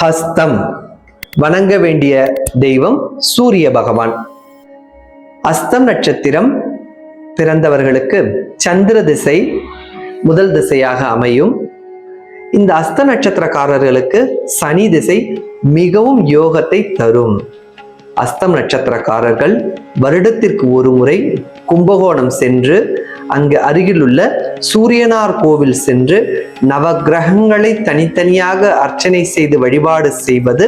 ஹஸ்தம். வணங்க வேண்டிய தெய்வம் சூரிய பகவான். அஸ்தம் நட்சத்திரம் பிறந்தவர்களுக்கு சந்திர திசை முதல் திசையாக அமையும். இந்த அஸ்த நட்சத்திரக்காரர்களுக்கு சனி திசை மிகவும் யோகத்தை தரும். அஸ்தம் நட்சத்திரக்காரர்கள் வருடத்திற்கு ஒரு முறை கும்பகோணம் சென்று அங்கு அருகிலுள்ள சூரியனார் கோவில் சென்று நவக்கிரகங்களை தனித்தனியாக அர்ச்சனை செய்து வழிபாடு செய்வது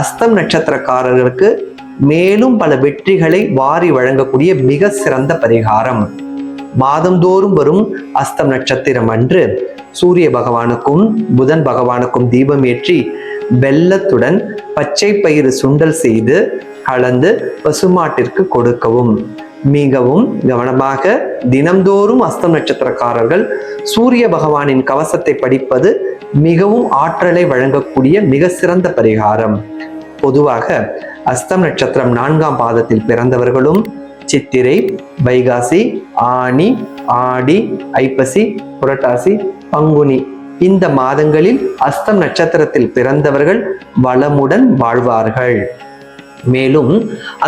அஸ்தம் நட்சத்திரக்காரர்களுக்கு மேலும் பல வெற்றிகளை வாரி வழங்கக்கூடிய மிக சிறந்த பரிகாரம். மாதந்தோறும் வரும் அஸ்தம் நட்சத்திரம் அன்று சூரிய பகவானுக்கும் புதன் பகவானுக்கும் தீபம் ஏற்றி வெள்ளத்துடன் பச்சை பயிறு சுண்டல் செய்து கலந்து பசுமாட்டிற்கு கொடுக்கவும். மிகவும் கவனமாக தினம்தோறும் அஸ்தம் நட்சத்திரக்காரர்கள் சூரிய பகவானின் கவசத்தை படிப்பது மிகவும் ஆற்றலை வழங்கக்கூடிய மிக சிறந்த பரிகாரம். பொதுவாக அஸ்தம் நட்சத்திரம் நான்காம் பாதத்தில் பிறந்தவர்களும் சித்திரை வைகாசி ஆனி ஆடி ஐப்பசி புரட்டாசி பங்குனி இந்த மாதங்களில் அஸ்தம் நட்சத்திரத்தில் பிறந்தவர்கள் வளமுடன் வாழ்வார்கள். மேலும்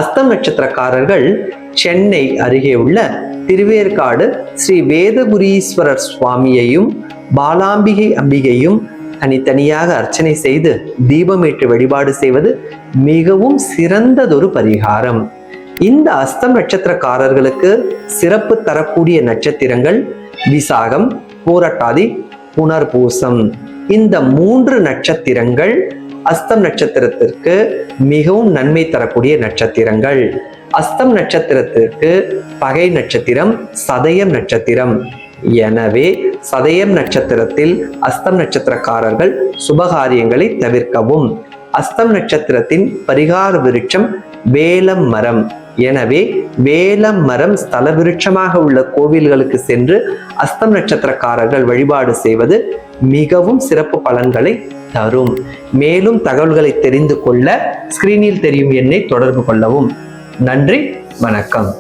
அஸ்தம் நட்சத்திரக்காரர்கள் சென்னை அருகே உள்ள திருவேற்காடு ஸ்ரீ வேதபுரீஸ்வரர் சுவாமியையும் பாலாம்பிகை அம்பிகையும் தனித்தனியாக அர்ச்சனை செய்து தீபமேற்று வழிபாடு செய்வது மிகவும் சிறந்ததொரு பரிகாரம். இந்த அஸ்தம் நட்சத்திரக்காரர்களுக்கு சிறப்பு தரக்கூடிய நட்சத்திரங்கள் விசாகம் பூரட்டாதி புனர்பூசம். இந்த மூன்று நட்சத்திரங்கள் அஸ்தம் நட்சத்திரத்திற்கு மிகவும் நன்மை தரக்கூடிய நட்சத்திரங்கள். அஸ்தம் நட்சத்திரத்திற்கு பகை நட்சத்திரம் சதயம் நட்சத்திரம். எனவே சதயம் நட்சத்திரத்தில் அஸ்தம் நட்சத்திரக்காரர்கள் சுபகாரியங்களை தவிர்க்கவும். அஸ்தம் நட்சத்திரத்தின் பரிகார விருட்சம் வேலம் மரம் எனவே வேலம் மரம் ஸ்தல விருட்சமாக உள்ள கோவில்களுக்கு சென்று அஸ்தம் நட்சத்திரக்காரர்கள் வழிபாடு செய்வது மிகவும் சிறப்பு பலன்களை தரும். மேலும் தகவல்களை தெரிந்து கொள்ள ஸ்கிரீனில் தெரியும் எண்ணை தொடர்பு கொள்ளவும். நன்றி வணக்கம்.